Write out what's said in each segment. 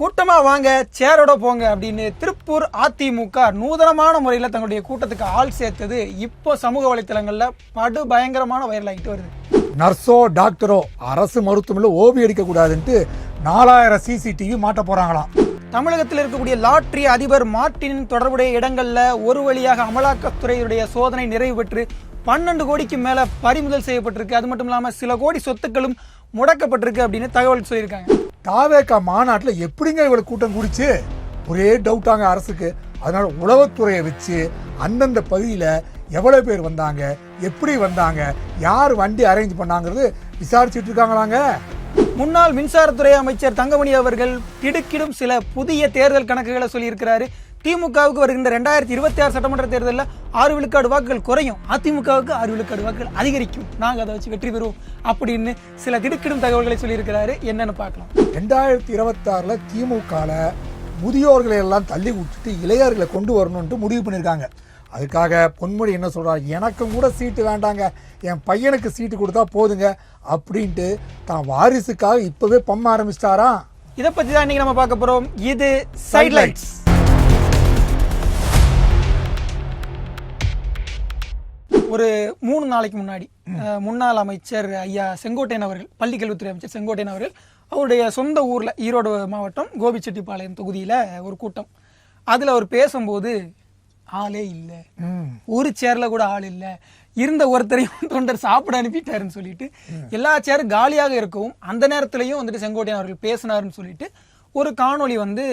கூட்டமா வாங்க சேரோட போங்க அப்படின்னு திருப்பூர் அதிமுக நூதனமான முறையில் தங்களுடைய கூட்டத்துக்கு ஆள் சேர்த்தது இப்போ சமூக வலைத்தளங்கள்ல படு பயங்கரமான வைரல் ஆகிட்டு வருது. நர்ஸோ டாக்டரோ அரசு மருத்துவமனையில் ஓபி அடிக்கக்கூடாதுன்ட்டு நாலாயிரம் சிசிடிவி மாட்ட போறாங்களாம். தமிழகத்தில் இருக்கக்கூடிய லாட்ரி அதிபர் மார்ட்டின் தொடர்புடைய இடங்கள்ல ஒரு வழியாக அமலாக்கத்துறையுடைய சோதனை நிறைவு பெற்று பன்னெண்டு கோடிக்கு மேல பறிமுதல் செய்யப்பட்டிருக்கு. அது மட்டும் இல்லாம சில கோடி சொத்துக்களும் முடக்கப்பட்டிருக்கு அப்படின்னு தகவல் சொல்லியிருக்காங்க. தாவேக்கா மாநாட்டில் எப்படிங்க இவ்வளோ கூட்டம் கூடிச்சு? ஒரே டவுட்டாங்க அரசுக்கு. அதனால் உளவுத்துறையை வச்சு அந்தந்த பகுதியில் எவ்வளோ பேர் வந்தாங்க எப்படி வந்தாங்க யார் வண்டி அரேஞ்ச் பண்ணாங்கிறது விசாரிச்சுட்டு இருக்காங்களாங்க. முன்னாள் மின்சாரத்துறை அமைச்சர் தங்கமணி அவர்கள் திடுக்கிடும் சில புதிய தேர்தல் கணக்குகளை சொல்லியிருக்கிறாரு. திமுகவுக்கு வருகின்ற ரெண்டாயிரத்தி இருபத்தி ஆறு சட்டமன்ற தேர்தலில் ஆறு விழுக்காடு வாக்குகள் குறையும். அதிமுகவுக்கு ஆறு விழுக்காடு வாக்குகள் அதிகரிக்கும். நாங்கள் அதை வச்சு வெற்றி பெறுவோம் அப்படின்னு சில திடுக்கிடும் தகவல்களை சொல்லியிருக்கிறாரு. என்னன்னு பார்க்கலாம். ரெண்டாயிரத்தி இருபத்தாறில் திமுகவில் முதியோர்களை எல்லாம் தள்ளி விட்டுட்டு இளையர்களை கொண்டு வரணும்ட்டு முடிவு பண்ணியிருக்காங்க. அதுக்காக பொன்முடி என்ன சொல்றாரு? எனக்கும் கூட சீட்டு வேண்டாங்க. என் பையனுக்கு சீட்டு கொடுத்தா போதுங்க. அப்படின்ட்டு தான் வாரிசுக்காக இப்பவே பம்ம ஆரம்பிச்சிட்டாராம். இதை பற்றி தான் இன்னைக்கு நம்ம பார்க்க போகிறோம் இது சைட்லைட்ஸ் ஒரு மூணு நாளைக்கு முன்னாடி முன்னாள் அமைச்சர் ஐயா செங்கோட்டையன் அவர்கள் பள்ளிக்கல்வித்துறை அமைச்சர் செங்கோட்டையன் அவர்கள் அவருடைய சொந்த ஊரில் ஈரோடு மாவட்டம் கோபிச்செட்டிப்பாளையம் தொகுதியில் ஒரு கூட்டம். அதில் அவர் பேசும்போது ஆளே இல்லை. ஒரு சேர்ல கூட ஆள் இல்லை. இருந்த ஒருத்தரையும் தொண்டர் சாப்பிட அனுப்பிட்டாருன்னு சொல்லிட்டு எல்லா சேரும் காலியாக இருக்கவும் அந்த நேரத்திலையும் வந்துட்டு செங்கோட்டையன் அவர்கள் பேசினாருன்னு சொல்லிட்டு ஒரு காணொளி வந்து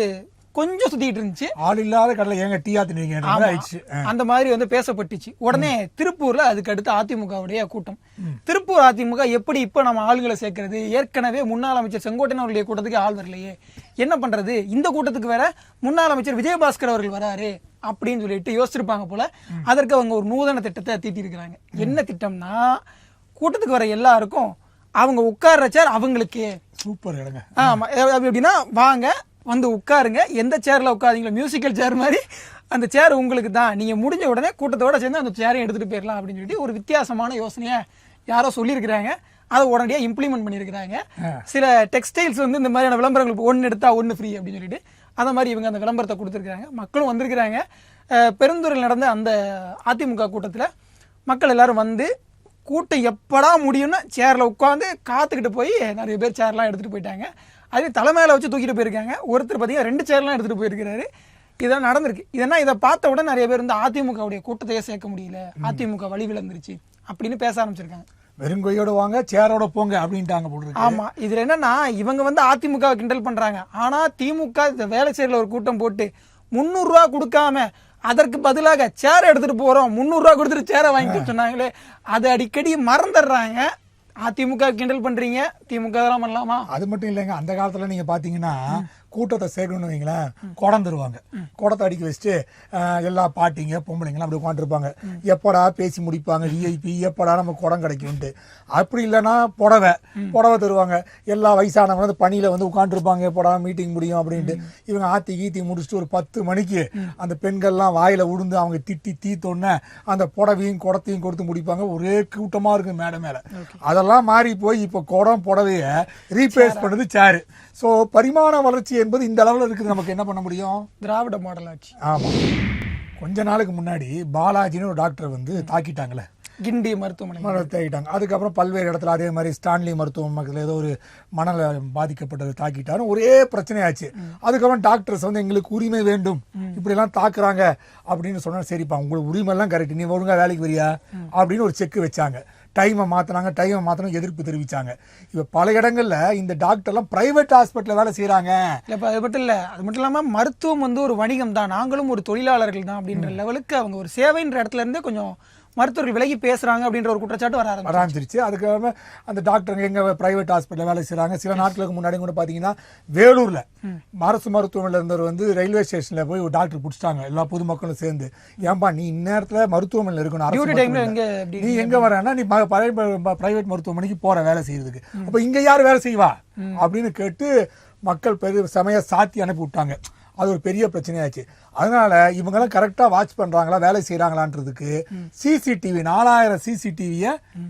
கொஞ்சம் சுத்திட்டு இருந்துச்சு. ஆள் இல்லாத கடலை ஏங்க டீ ஆத்தினீங்க. ஆயிடுச்சு. அந்த மாதிரி வந்து பேசப்பட்டுச்சு. உடனே திருப்பூர்ல அதுக்கு அடுத்து அதிமுகவுடைய கூட்டம். திருப்பூர் அதிமுக எப்படி இப்ப நம்ம ஆளுகளை சேர்க்கறது? ஏற்கனவே முன்னாள் அமைச்சர் செங்கோட்டையன் அவர்களுடைய கூட்டத்துக்கு ஆள் வரலையே. என்ன பண்றது? இந்த கூட்டத்துக்கு வேற முன்னாள் அமைச்சர் விஜயபாஸ்கர் அவர்கள் வராரு அப்படின்னு சொல்லிட்டு யோசிச்சிருப்பாங்க போல. அதற்கு அவங்க ஒரு நூதன திட்டத்தை தீட்டியிருக்கிறாங்க. என்ன திட்டம்னா கூட்டத்துக்கு வர எல்லாருக்கும் அவங்க உட்கார்ற சேர் அவங்களுக்கே. சூப்பர் இடங்க. ஆமா. எப்படின்னா வாங்க வந்து உட்காருங்க. எந்த சேர்ல உட்காருங்களோ மியூசிக்கல் சேர் மாதிரி. அந்த சேர் உங்களுக்கு தான். நீங்க முடிஞ்ச உடனே கூட்டத்தோட சேர்ந்து அந்த சேரையும் எடுத்துட்டு போயிடலாம் அப்படின்னு சொல்லிட்டு ஒரு வித்தியாசமான யோசனையை யாரோ சொல்லியிருக்கிறாங்க. அதை உடனடியாக இம்ப்ளிமெண்ட் பண்ணியிருக்கிறாங்க. சில டெக்ஸ்டைல்ஸ் வந்து இந்த மாதிரியான விளம்பரங்களுக்கு ஒன்று எடுத்தா ஒன்று ஃப்ரீ அப்படின்னு சொல்லிட்டு. அந்த மாதிரி இவங்க அந்த விளம்பரத்தை கொடுத்துருக்காங்க மக்களும் வந்திருக்கிறாங்க. பெருந்துறையில் நடந்த அந்த அதிமுக கூட்டத்தில் மக்கள் எல்லாரும் வந்து கூட்டம் எப்படா முடியும்னு சேரில் உட்காந்து காத்துக்கிட்டு போய் நிறைய பேர் சேர்லாம் எடுத்துகிட்டு போயிட்டாங்க. அதே தலைமையில வச்சு தூக்கிட்டு போயிருக்காங்க. ஒருத்தர் பார்த்தீங்கன்னா ரெண்டு சேர்லாம் எடுத்துகிட்டு போயிருக்கிறாரு. இதெல்லாம் நடந்திருக்கு. இதெல்லாம் இதை பார்த்த உடனே நிறைய பேர் வந்து அதிமுகவுடைய கூட்டத்தையே சேர்க்க முடியல. அதிமுக வழி விழுந்துருச்சு அப்படின்னு பேச ஆரம்பிச்சிருக்காங்க. வெறுங்கையோட வாங்க சேரோட போங்க அப்படின்ட்டாங்க போடுறது ஆமா. இதுல என்னன்னா இவங்க வந்து அதிமுக கிண்டல் பண்றாங்க. ஆனா திமுக இந்த வேலை செய்யல ஒரு கூட்டம் போட்டு முந்நூறு ரூபா கொடுக்காம அதற்கு பதிலாக சேர் எடுத்துட்டு போறோம். முந்நூறு ரூபா கொடுத்துட்டு சேரை வாங்கிட்டு சொன்னாங்களே. அது அடிக்கடி மறந்துடுறாங்க. அதிமுக கிண்டல் பண்றீங்க. திமுக இதெல்லாம் பண்ணலாமா? அது மட்டும் இல்லைங்க அந்த காலத்துல நீங்க பாத்தீங்கன்னா கூட்டத்தை சேர்க்கணும்னு வைங்களேன் குடம் தருவாங்க. குடத்தை அடிக்க வச்சுட்டு எல்லா பாட்டிங்க பொம்பளைங்கலாம் அப்படி உட்காந்துருப்பாங்க எப்படா பேசி முடிப்பாங்க விஐபி எப்படா நம்ம குடம் கிடைக்கும்ட்டு அப்படி இல்லைன்னா புடவை புடவை தருவாங்க. எல்லா வயசானவங்க வந்து பணியில வந்து உட்காந்துருப்பாங்க எப்படா மீட்டிங் முடியும் அப்படின்ட்டு. இவங்க ஆத்தி கீத்தி முடிச்சுட்டு ஒரு பத்து மணிக்கு அந்த பெண்கள்லாம் வாயில உளுந்து அவங்க திட்டி தீத்தோன்னே அந்த புடவையும் குடத்தையும் கொடுத்து முடிப்பாங்க. ஒரே கூட்டமா இருக்கும் மேடை மேல அதெல்லாம் மாறி போய் இப்போ குடம் புடவைய ரீப்ளேஸ் பண்ணது சேரு ஸோ பரிமாண வளர்ச்சி என்பது இந்த அளவில் இருக்குது. நமக்கு என்ன பண்ண முடியும்? திராவிட மாடல் ஆட்சி. ஆமா. கொஞ்ச நாளுக்கு முன்னாடி பாலாஜின்னு ஒரு டாக்டர் வந்து தாக்கிட்டாங்களே கிண்டி மருத்துவமனை தாக்கிட்டாங்க. அதுக்கப்புறம் பல்வேறு இடத்துல அதே மாதிரி ஸ்டான்லி மருத்துவமனையில் ஏதோ ஒரு மணல பாதிக்கப்பட்டது தாக்கிட்டாரு. ஒரே பிரச்சனையாச்சு. அதுக்கப்புறம் டாக்டர்ஸ் வந்து எங்களுக்கு உரிமை வேண்டும். இப்படிலாம் தாக்குறாங்க அப்படின்னு சொன்னா சரிப்பா உங்களுக்கு உரிமை எல்லாம் கரெக்ட் நீ ஒழுங்கா வேலைக்கு வரியா? அப்படின்னு ஒரு செக் வச்சாங்க. டைமை மாத்தினாங்க டைமை மாத்தணும் எதிர்ப்பு தெரிவிச்சாங்க. இப்ப பல இடங்கள்ல இந்த டாக்டர்லாம் பிரைவேட் ஹாஸ்பிட்டல்ல வேலை செய்றாங்க. இல்ல இப்ப அது மட்டும் இல்ல அது மட்டும் இல்லாம மருத்துவம் வந்து ஒரு வணிகம் தான் நாங்களும் ஒரு தொழிலாளர்கள் தான் அப்படின்ற லெவலுக்கு அவங்க ஒரு சேவைன்ற இடத்துல இருந்தே கொஞ்சம் மருத்துவர்கள் விலகி பேசுறாங்க அப்படின்ற ஒரு குற்றச்சாட்டு வர ஆரம்பிச்சு ஆரம்பிச்சிருச்சு. அதுக்காக அந்த டாக்டருங்க எங்க பிரைவேட் ஹாஸ்பிட்டல் வேலை செய்றாங்க. சில நாட்களுக்கு முன்னாடி கூட பாத்தீங்கன்னா வேலூர்ல அரசு மருத்துவமனையில் இருந்தவர் வந்து ரயில்வே ஸ்டேஷன்ல போய் ஒரு டாக்டர் பிடிச்சிட்டாங்க. எல்லா பொதுமக்களும் சேர்ந்து. ஏன்பா நீ இந்நேரத்துல மருத்துவமனையில் இருக்கணும் நீ எங்க வரேன்னா நீ பிரைவேட் மருத்துவமனைக்கு போற வேலை செய்யறதுக்கு. அப்ப இங்க யார் வேலை செய்வா? அப்படின்னு கேட்டு மக்கள் பெரிய செமையா சாத்தி அனுப்பி விட்டாங்க. அது ஒரு பெரிய பிரச்சனையாச்சு. அதனால இவங்கெல்லாம் கரெக்டா வாட்ச் பண்றாங்களா வேலை செய்யறாங்களான்றதுக்கு சிசிடிவி நாலாயிரம் சிசிடிவிய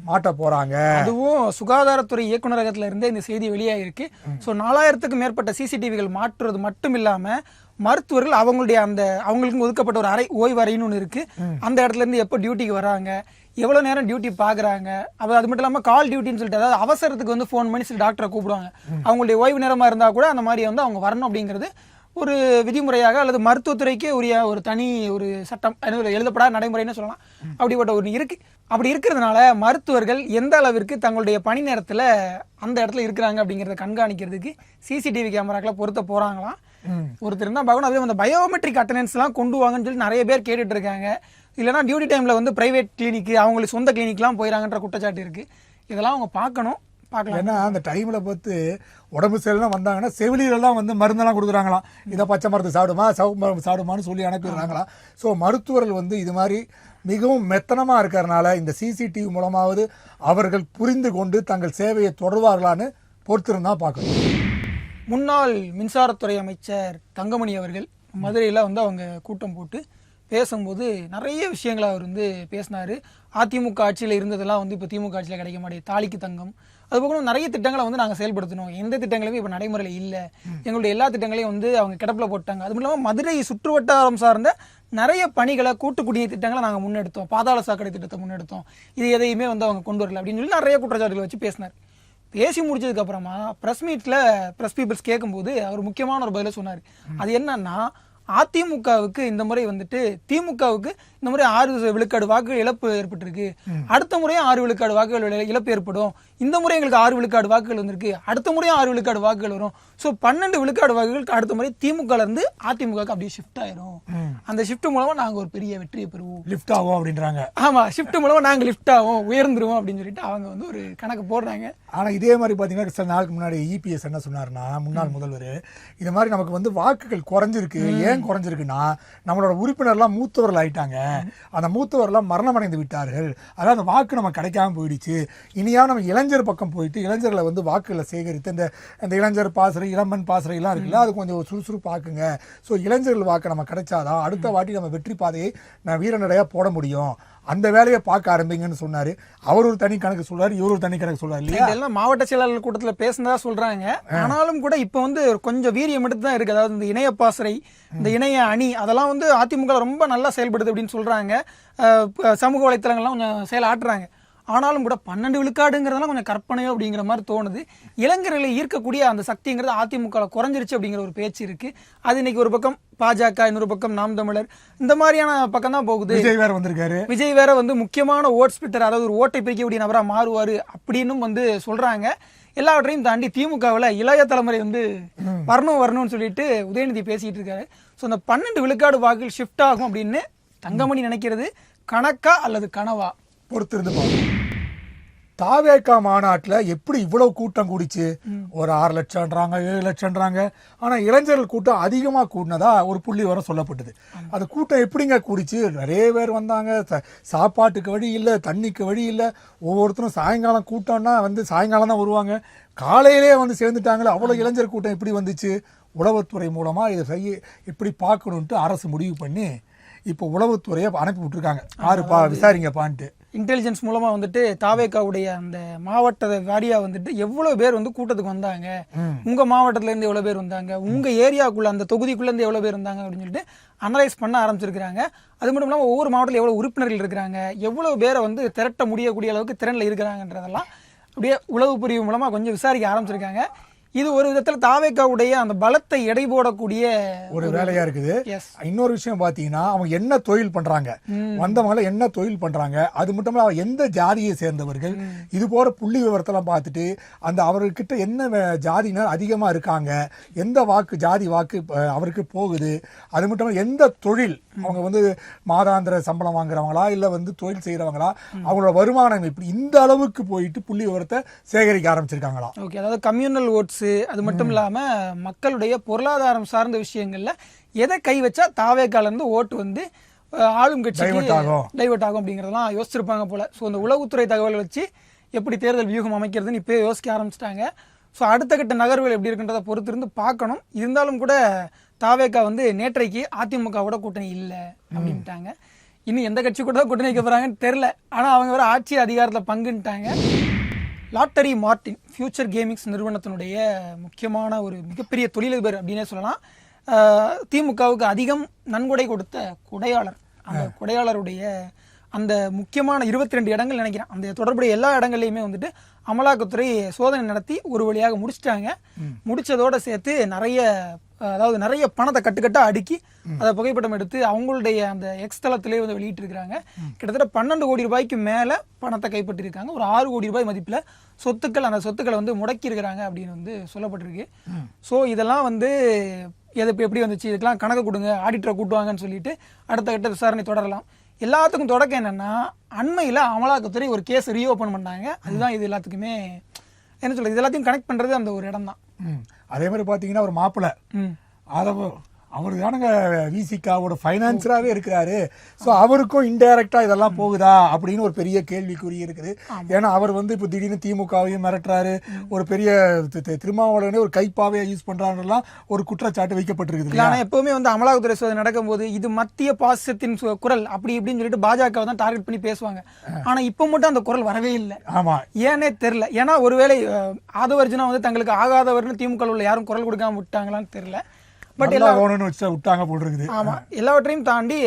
மாட்ட போறாங்க. அதுவும் சுகாதாரத்துறை இயக்குநரகத்துல இருந்தே இந்த செய்தி வெளியாயிருக்கு. ஸோ நாலாயிரத்துக்கும் மேற்பட்ட சிசிடிவிகள் மாற்றுறது மட்டும் இல்லாம மருத்துவர்கள் அவங்களுடைய அந்த அவங்களுக்கு ஒதுக்கப்பட்ட ஒரு அறை ஓய்வு அறைன்னு ஒன்று இருக்கு அந்த இடத்துல இருந்து எப்போ டியூட்டிக்கு வராங்க? எவ்வளோ நேரம் டியூட்டி பார்க்குறாங்க அது அது மட்டும் இல்லாமல் கால் டியூட்டின்னு சொல்லிட்டு அதாவது அவசரத்துக்கு வந்து ஃபோன் பண்ணி சில டாக்டரை கூப்பிடுவாங்க. அவங்களுடைய ஓய்வு நேரமாக இருந்தால் கூட அந்த மாதிரி வந்து அவங்க வரணும் அப்படிங்கிறது ஒரு விதிமுறையாக அல்லது மருத்துவத்துறைக்கே உரிய ஒரு தனி ஒரு சட்டம் அது ஒரு எழுதப்படாத நடைமுறைன்னு சொல்லலாம். அப்படிப்பட்ட ஒரு இருக்கு. அப்படி இருக்கிறதுனால மருத்துவர்கள் எந்த அளவிற்கு தங்களுடைய பணி நேரத்தில் அந்த இடத்துல இருக்கிறாங்க அப்படிங்கிறத கண்காணிக்கிறதுக்கு சிசிடிவி கேமராக்களை பொருத்த போகிறாங்களாம் ஒருத்தர் தான் பார்க்கணும் அதுவும் அந்த பயோமெட்ரிக் அட்டண்டன்ஸ்லாம் கொண்டு வாங்கன்னு சொல்லி நிறைய பேர் கேட்டுட்டு இருக்காங்க இல்லைனா டியூட்டி டைமில் வந்து பிரைவேட் கிளினிக் அவங்களுக்கு சொந்த கிளினிக்லாம் போயிறாங்கன்ற குற்றச்சாட்டு இருக்குது இதெல்லாம் அவங்க பார்க்கணும். பார்க்கலாம். ஏன்னா அந்த டைம்ல பார்த்து உடம்பு சரியில்லாம் வந்தாங்கன்னா செவிலியரெல்லாம் வந்து மருந்தெல்லாம் கொடுக்குறாங்களாம். இதை பச்சை மருந்து சாப்பிடுமா சவு மருந்து சாப்பிடுமான்னு சொல்லி அனுப்பிடுறாங்களாம் ஸோ மருத்துவர்கள் வந்து இது மாதிரி மிகவும் மெத்தனமா இருக்கிறதுனால இந்த சிசிடிவி மூலமாவது அவர்கள் புரிந்து கொண்டு தங்கள் சேவையை தொடர்வார்களான்னு பொறுத்திருந்தா பார்க்கணும் முன்னாள் மின்சாரத்துறை அமைச்சர் தங்கமணி அவர்கள் மதுரையில் வந்து அவங்க கூட்டம் போட்டு பேசும்போது நிறைய விஷயங்களை அவர் வந்து பேசினார். அதிமுக ஆட்சியில் இருந்ததெல்லாம் வந்து இப்போ திமுக ஆட்சியில் கிடைக்க மாட்டேங்குது. தாலிக்கு தங்கம் அது போக நிறைய திட்டங்களை வந்து நாங்கள் செயல்படுத்தணும் எந்த திட்டங்களுமே இப்போ நடைமுறையில் இல்லை. எங்களுடைய எல்லா திட்டங்களையும் வந்து அவங்க கிடப்பில் போட்டாங்க. அதுவும் இல்லாமல் மதுரை சுற்று வட்டாரம் சார்ந்த நிறைய பணிகளை கூட்டு குடிநீர் திட்டங்களை நாங்கள் முன்னெடுத்தோம். பாதாள சாக்கடை திட்டத்தை முன்னெடுத்தோம். இது எதையுமே வந்து அவங்க கொண்டு வரல அப்படின்னு சொல்லி நிறைய குற்றச்சாட்டுகளை வச்சு பேசினார். பேசி முடிச்சதுக்கு அப்புறமா ப்ரெஸ் மீட்டில் ப்ரெஸ் பீப்புள்ஸ் கேட்கும்போது அவர் முக்கியமான ஒரு பதிலை சொன்னார். அது என்னன்னா அதிமுகவுக்கு இந்த முறை வந்துட்டு திமுகவுக்கு இந்த முறை ஆறு விழுக்காடு வாக்குகள் இழப்பு ஏற்பட்டிருக்கு. அடுத்த முறையும் ஆறு விழுக்காடு வாக்குகள் இழ- இழப்பு ஏற்படும். இந்த முறை எங்களுக்கு ஆறு விழுக்காடு வாக்குகள் வந்திருக்கு. அடுத்த முறையும் ஆறு விழுக்காடு வாக்குகள் வரும். ஸோ பன்னெண்டு விழுக்காடு வாக்குகளுக்கு அடுத்த முறை திமுக இருந்து அதிமுகவுக்கு அப்படியே ஷிஃப்ட் ஆயிரும். அந்த ஷிஃப்ட் மூலமா நாங்க ஒரு பெரிய வெற்றியை பெறுவோம். லிஃப்ட் ஆகும் அப்படின்றாங்க. ஆமா ஷிஃப்ட் மூலமா நாங்க லிஃப்ட் ஆகும் உயர்ந்துருவோம் அப்படின்னு சொல்லிட்டு அவங்க வந்து ஒரு கணக்கு போடுறாங்க. ஆனா இதே மாதிரி பாத்தீங்கன்னா சில நாளுக்கு முன்னாடி இபிஎஸ் என்ன சொன்னாருன்னா முன்னாள் முதல்வர் இது மாதிரி நமக்கு வந்து வாக்குகள் குறைஞ்சிருக்கு. ஏன் குறைஞ்சிருக்குன்னா நம்மளோட உறுப்பினர்லாம் மூத்தவர்கள் ஆயிட்டாங்க. அந்த மூத்தவர்லாம் மரணம் அடைந்து விட்டார்கள். அதாவது அந்த வாக்கு நம்ம கிடைக்காம போயிடுச்சு. இனியா நம்ம இளைஞர் பக்கம் போயிட்டு இளைஞர்களை வந்து வாக்குகளை சேகரித்து இந்த அந்த இளைஞர் பாசறை இளம்பன் பாசறை எல்லாம் இருக்குல்ல அது கொஞ்சம் சுறுசுறுப்பாக்குங்க ஸோ இளைஞர்கள் வாக்கு நம்ம கிடைச்சாதான் அடுத்த வாட்டி நம்ம வெற்றி பாதையை நான் வீரநடையா போட முடியும். அந்த வேலையை பார்க்க ஆரம்பிங்கன்னு சொன்னாரு. அவர் ஒரு தனி கணக்கு சொல்றாரு இவர் ஒரு தனி கணக்கு சொல்றாரு இல்லையா? இதெல்லாம் மாவட்ட செயலாளர் கூட்டத்துல பேசினதா சொல்றாங்க. ஆனாலும் கூட இப்ப வந்து கொஞ்சம் வீரியம் எடுத்து தான் இருக்கு. அதாவது இந்த இணைய பாசறை இந்த இணைய அணி அதெல்லாம் வந்து அதிமுக ரொம்ப நல்லா செயல்படுது அப்படின்னு ப- சமூக வலைத்தளங்கள்லாம் கொஞ்சம் செயலாற்றுறாங்க ஆனாலும் கூட பன்னெண்டு விழுக்காடுங்கிறதெல்லாம் கொஞ்சம் கற்பனையோ அப்படிங்கிற மாதிரி தோணுது. இளைஞர்களை ஈர்க்கக்கூடிய அந்த சக்திங்கிறது அதிமுக குறைஞ்சிருச்சு அப்படிங்கிற ஒரு பேச்சு இருக்கு. அது இன்னைக்கு ஒரு பக்கம் பாஜக இன்னொரு பக்கம் நாம் தமிழர். இந்த மாதிரியான பக்கம் தான் போகுது. விஜய் வேற வந்திருக்காரு. விஜய் வேற வந்து முக்கியமான ஓட் ஸ்பிட்டர் அதாவது ஒரு ஓட்டை பிரிக்கக்கூடிய நபரா மாறுவாரு அப்படின்னும் வந்து சொல்றாங்க. எல்லாவற்றையும் தாண்டி திமுகவில் இளைய தலைமுறை வந்து வரணும் வரணும்னு சொல்லிட்டு உதயநிதி பேசிட்டு இருக்காரு. ஸோ அந்த பன்னெண்டு விழுக்காடு வாக்குகள் ஷிஃப்ட் ஆகும் அப்படின்னு தங்கமணி நினைக்கிறது கணக்கா அல்லது கனவா? பொறுத்திருந்து பார்ப்போம். தாவேக்கா மாநாட்டுல எப்படி இவ்வளவு கூட்டம் கூடிச்சு? ஒரு ஆறு லட்சம்ன்றாங்க ஏழு லட்சம்ன்றாங்க. ஆனா இளைஞர்கள் கூட்டம் அதிகமா கூடினதா ஒரு புள்ளி வர சொல்லப்பட்டது. அது கூட்டம் எப்படிங்க கூடிச்சு? நிறைய பேர் வந்தாங்க. சாப்பாட்டுக்கு வழி இல்லை தண்ணிக்கு வழி இல்லை. ஒவ்வொருத்தரும் சாயங்காலம் கூட்டம்னா வந்து சாயங்காலம் தான் வருவாங்க. காலையிலே வந்து சேர்ந்துட்டாங்களே அவ்வளவு இளைஞர் கூட்டம் எப்படி வந்துச்சு? உளவுத்துறை மூலமா இதை செய்ய எப்படி பார்க்கணுன்ட்டு அரசு முடிவு பண்ணி இப்போ உளவுத்துறையை அனுப்பி விட்டுருக்காங்க. யாருப்பா விசாரிங்கப்பான்ட்டு. இன்டெலிஜென்ஸ் மூலமா வந்துட்டு தாவேக்காவுடைய அந்த மாவட்ட வாரியா வந்துட்டு எவ்வளவு பேர் வந்து கூட்டத்துக்கு வந்தாங்க? உங்க மாவட்டத்துல இருந்து எவ்வளவு பேர் வந்தாங்க? உங்க ஏரியாக்குள்ள அந்த தொகுதிக்குள்ள இருந்து எவ்வளவு பேர் வந்தாங்க அப்படின்னு சொல்லிட்டு அனலைஸ் பண்ண ஆரம்பிச்சிருக்காங்க அது மட்டும் இல்லாம ஒவ்வொரு மாவட்டத்தில் எவ்வளவு உறுப்பினர்கள் இருக்கிறாங்க? எவ்வளவு பேரை வந்து திரட்ட முடியக்கூடிய அளவுக்கு திறன்ல இருக்கிறாங்கன்றதெல்லாம் அப்படியே உளவு பிரிவு மூலமா கொஞ்சம் விசாரிக்க ஆரம்பிச்சிருக்காங்க. இது ஒரு விதத்துல தாவேக்காவுடைய அந்த பலத்தை எடை போடக்கூடிய ஒரு வேலையா இருக்குது. இன்னொரு விஷயம் பாத்தீங்கன்னா அவங்க என்ன தொழில் பண்றாங்க? வந்தவங்கள என்ன தொழில் பண்றாங்க? அது மட்டும் இல்லாம எந்த ஜாதியை சேர்ந்தவர்கள்? இது போற புள்ளி விவரத்தெல்லாம் பார்த்துட்டு அந்த அவர்கிட்ட என்ன ஜாதியினர் அதிகமா இருக்காங்க? எந்த வாக்கு ஜாதி வாக்கு அவருக்கு போகுது? அது மட்டும் இல்லாம எந்த தொழில்? அவங்க வந்து மாதாந்திர சம்பளம் வாங்குறவங்களா இல்ல வந்து தொழில் செய்யறவங்களா அவங்களோட வருமானம் இப்படி இந்த அளவுக்கு போயிட்டு புள்ளி விவரத்தை சேகரிக்க ஆரம்பிச்சிருக்காங்களா? ஓகே அதாவது கம்யூனல் ஓட்ஸு அது மட்டும் இல்லாம மக்களுடைய பொருளாதாரம் சார்ந்த விஷயங்கள்ல எதை கை வச்சா தாவேக்கால இருந்து ஓட்டு வந்து ஆளும் கட்சிக்கு. டைவர்ட் ஆகும். அப்படிங்கிறதெல்லாம் யோசிச்சிருப்பாங்க போல. ஸோ அந்த உளவுத்துறை தகவல் வச்சு எப்படி தேர்தல் வியூகம் அமைக்கிறதுன்னு இப்போயே யோசிக்க ஆரம்பிச்சிட்டாங்க. ஸோ அடுத்த கட்ட நகர்வுகள் எப்படி இருக்குன்றதை பொறுத்து இருந்து பார்க்கணும். இருந்தாலும் கூட தாவேக்கா வந்து நேற்றைக்கு அதிமுகவோட கூட்டணி இல்லை அப்படின்ட்டாங்க. இன்னும் எந்த கட்சி கூட கூட்டணி வைக்க போறாங்கன்னு தெரில ஆனால் அவங்க வேற ஆட்சி அதிகாரத்தில் பங்குன்ட்டாங்க. லாட்டரி மார்டின் ஃபியூச்சர் கேமிங்ஸ் நிறுவனத்தினுடைய முக்கியமான ஒரு மிகப்பெரிய தொழிலதிபர் அப்படின்னே சொல்லலாம். திமுகவுக்கு அதிகம் நன்கொடை கொடுத்த கொடையாளர் அந்த கொடையாளருடைய அந்த முக்கியமான இருபத்தி ரெண்டு இடங்கள் நினைக்கிறேன். அந்த தொடர்புடைய எல்லா இடங்கள்லையுமே வந்துட்டு அமலாக்கத்துறை சோதனை நடத்தி ஒரு வழியாக முடிச்சிட்டாங்க. முடிச்சதோட சேர்த்து நிறைய அதாவது நிறைய பணத்தை கட்டுக்கட்டாக அடுக்கி அதை புகைப்படம் எடுத்து அவங்களுடைய அந்த எக்ஸ் தளத்திலே வந்து வெளியிட்டிருக்கிறாங்க. கிட்டத்தட்ட பன்னெண்டு கோடி ரூபாய்க்கு மேலே பணத்தை கைப்பற்றிருக்காங்க. ஒரு ஆறு கோடி ரூபாய் மதிப்பில் சொத்துக்கள் அந்த சொத்துக்களை வந்து முடக்கியிருக்கிறாங்க அப்படின்னு வந்து சொல்லப்பட்டிருக்கு. ஸோ இதெல்லாம் வந்து எது எப்படி வந்துச்சு? இதுக்கெல்லாம் கணக்கு கொடுங்க ஆடிட்டரை கூட்டுவாங்கன்னு சொல்லிட்டு அடுத்த கட்ட விசாரணை தொடரலாம். எல்லாத்துக்கும் தொடக்கம் என்னென்னா அண்மையில் அமலாக்கத்துறை ஒரு கேஸ் ரீஓப்பன் பண்ணாங்க. அதுதான் இது எல்லாத்துக்குமே என்ன சொல்கிறது இது எல்லாத்தையும் கனெக்ட் பண்ணுறது அந்த ஒரு இடம் தான் அதே மாதிரி பாத்தீங்கன்னா ஒரு மாப்பிள்ளை. அதை அவர் தானுங்க விசிகாவோட ஃபைனான்சராகவே இருக்கிறாரு. ஸோ அவருக்கும் இன்டைரக்டா இதெல்லாம் போகுதா அப்படின்னு ஒரு பெரிய கேள்விக்குறி இருக்குது. ஏன்னா அவர் வந்து இப்போ திடீர்னு திமுகவையும் மிரட்டுறாரு. ஒரு பெரிய திருமாவளவனே ஒரு கைப்பாவே யூஸ் பண்றாருலாம் ஒரு குற்றச்சாட்டு வைக்கப்பட்டிருக்குது இல்ல, ஆனா எப்பவுமே வந்து அமலாக்கத்துறை சோதனை நடக்கும்போது இது மத்திய பாசத்தின் குரல் அப்படி இப்படின்னு சொல்லிட்டு பாஜகவை தான் டார்கெட் பண்ணி பேசுவாங்க. ஆனா இப்ப மட்டும் அந்த குரல் வரவே இல்லை. ஆமா. ஏனே தெரியல. ஏன்னா ஒருவேளை ஆதவர்ஜுனா வந்து தங்களுக்கு ஆகாதவர்னு திமுக உள்ள யாரும் குரல் கொடுக்காம விட்டாங்களான்னு தெரியல. பட் நல்லா வேணும்னு வச்சு விட்டாங்க போல் இருக்குது. ஆமா. எல்லாவற்றையும் தாண்டி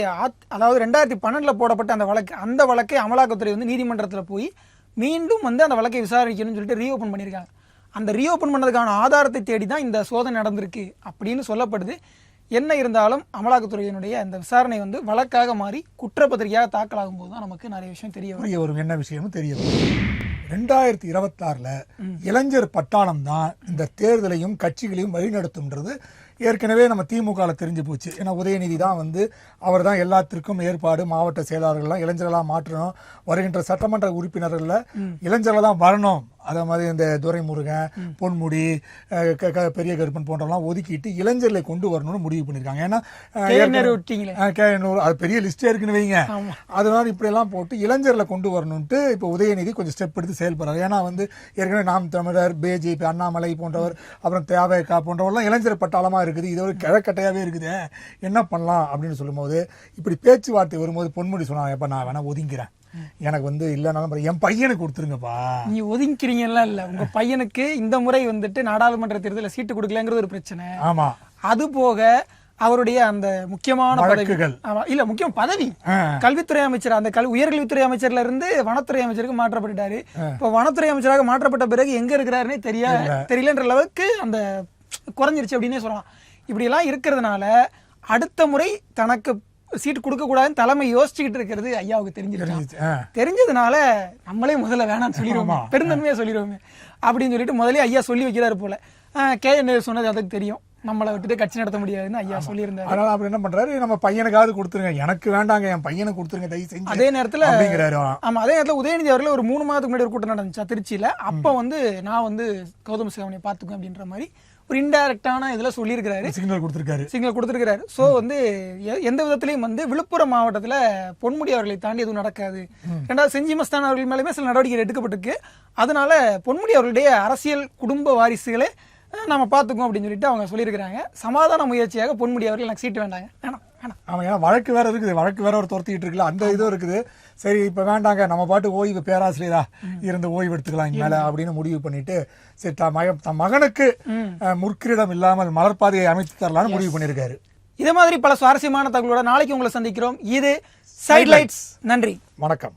அதாவது ரெண்டாயிரத்தி பன்னெண்டுல போடப்பட்ட அந்த வழக்கு அந்த வழக்கை அமலாக்கத்துறை வந்து நீதிமன்றத்துல போய் மீண்டும் வந்து அந்த வழக்கை விசாரிக்கணும்னு சொல்லிட்டு ரீஓபன் பண்ணியிருக்காங்க. அந்த ரீஓபன் பண்ணதுக்கான ஆதாரத்தை தேடி தான் இந்த சோதனை நடந்திருக்கு அப்படின்னு சொல்லப்படுது. என்ன இருந்தாலும் அமலாக்கத்துறையினுடைய அந்த விசாரணை வந்து வழக்காக மாறி குற்றப்பத்திரிகையாக தாக்கலாகும் போது தான் நமக்கு நிறைய விஷயம் தெரிய வரும். என்ன விஷயம்னு தெரிய வரும். ரெண்டாயிரத்தி இருபத்தாறுல இளைஞர் பட்டாளம் தான் இந்த தேர்தலையும் கட்சிகளையும் வழிநடத்தும்ன்றது ஏற்கனவே நம்ம திமுகவில் தெரிஞ்சு போச்சு. ஏன்னா உதயநிதி தான் வந்து அவர் தான் எல்லாத்திற்கும் ஏற்பாடு மாவட்ட செயலாளர்கள்லாம் இளைஞர்களாக மாற்றணும். வருகின்ற சட்டமன்ற உறுப்பினர்களில் இளைஞர்கள் தான் வரணும். அதே மாதிரி இந்த துரைமுருகன் பொன்முடி பெரிய கருப்பன் போன்றவெல்லாம் ஒதுக்கிட்டு இளைஞர்களை கொண்டு வரணும்னு முடிவு பண்ணியிருக்காங்க. ஏன்னா கேஎன்ஆர் அது பெரிய லிஸ்டே இருக்குன்னு வைங்க. அதனால இப்படி எல்லாம் போட்டு இளைஞர்களை கொண்டு வரணும்ட்டு இப்போ உதயநிதி கொஞ்சம் ஸ்டெப் எடுத்து செயல்படுறாரு. ஏன்னா வந்து ஏற்கனவே நாம் தமிழர் பிஜேபி அண்ணாமலை போன்றவர் அப்புறம் தேவைக்கா போன்றவர்லாம் இளைஞர் பட்டாளமா இருக்குது. இது ஒரு கிழக்கட்டையாவே இருக்குது. என்ன பண்ணலாம் அப்படின்னு சொல்லும்போது இப்படி பேச்சுவார்த்தை வரும்போது பொன்முடி சொன்னாங்க எப்ப நான் வேணா ஒதுங்கிறேன். எனக்கு வந்து இல்லைனாலும் என் பையனுக்கு கொடுத்துருங்கப்பா. நீ ஒதுங்கிறீங்கலாம் இல்ல. உங்க பையனுக்கு இந்த முறை வந்துட்டு நாடாளுமன்ற தேர்தலில் சீட்டு கொடுக்கலங்கிறது ஒரு பிரச்சனை. ஆமா. அது போக அவருடைய அந்த முக்கியமான பதவி வழக்குகள். ஆமா, இல்ல முக்கியம் பதவி. கல்வித்துறை அமைச்சர் அந்த கல் உயர்கல்வித்துறை அமைச்சர்ல இருந்து வனத்துறை அமைச்சருக்கு மாற்றப்பட்டுட்டாரு. இப்ப வனத்துறை அமைச்சராக மாற்றப்பட்ட பிறகு எங்க இருக்கிறாருன்னே தெரியா தெரியலன்ற அளவுக்கு அந்த குறைஞ்சிருச்சு அப்படின்னே சொல்லலாம். இப்படி எல்லாம் இருக்கிறதுனால அடுத்த முறை தனக்கு சீட் கொடுக்க கூடாதுன்னு தலைமை யோசிச்சுக்கிட்டு இருக்கிறது ஐயாவுக்கு தெரிஞ்சிருச்சு. தெரிஞ்சதுனால நம்மளே முதல்ல வேணாம்னு சொல்லிடுவோமே பெருந்தன்மையா சொல்லிடுவோமே அப்படின்னு சொல்லிட்டு முதல்ல ஐயா சொல்லி வைக்கிறாரு போல. கே சொன்னது அதுக்கு தெரியும். நம்மளை விட்டுட்டு கட்சி நடத்த முடியாதுன்னு ஐயா சொல்லியிருந்தாரு. அதனால அவர் என்ன பண்றாரு நம்ம பையனுக்காவது கொடுத்துருங்க. எனக்கு வேண்டாங்க என் பையனுக்கு கொடுத்துருங்க தயவு செஞ்சு அதே நேரத்துல ஆமா அதே நேரத்துல உதயநிதி அவர்கள் ஒரு மூணு மாதத்துக்கு முன்னாடி ஒரு கூட்டம் நடந்துச்சா திருச்சியில. அப்ப வந்து நான் வந்து கௌதம் சிவனை பாத்துக்குவேன் அப்படின்ற மாதிரி ஒரு இன்டைரக்டான இதுல சொல்லியிருக்கிறாரு. சிக்னல் கொடுத்துருக்காரு. சிக்னல் கொடுத்துருக்கிறாரு. சோ வந்து எந்த விதத்திலையும் வந்து விழுப்புரம் மாவட்டத்துல பொன்முடி அவர்களை தாண்டி எதுவும் நடக்காது. ரெண்டாவது செஞ்சி மஸ்தான் அவர்கள் மேலுமே சில நடவடிக்கைகள் எடுக்கப்பட்டிருக்கு. அதனால பொன்முடி அவர்களுடைய அரசியல் குடும்ப வாரிசுகளை அஹ், நாம பாத்துக்குவோம் அப்படின்னு சொல்லிட்டு அவங்க சொல்லியிருக்கிறாங்க. சமாதான முயற்சியாக பொன்முடி அவர்கள் எனக்கு சீட்டு வேண்டாங்க. வேணாம். ஆமா ஏன்னா வழக்கு வேற இருக்குது. வழக்கு வேற ஒரு துரத்திட்டு இருக்குல்ல அந்த இதுவும் இருக்குது. சரி இப்ப வேண்டாங்க நம்ம பாட்டு ஓய்வு பேராசிரியரா இருந்து ஓய்வு எடுத்துக்கலாம் இங்க மேல அப்படின்னு முடிவு பண்ணிட்டு சரி தன் மகன் தன் மகனுக்கு முற்கிரீடம் இல்லாமல் மலர்பாதையை அமைத்து தரலாம்னு முடிவு பண்ணியிருக்காரு. இதே மாதிரி பல சுவாரஸ்யமான தகவலோட நாளைக்கு உங்களை சந்திக்கிறோம். இது சைட்லைட்ஸ் நன்றி. வணக்கம்.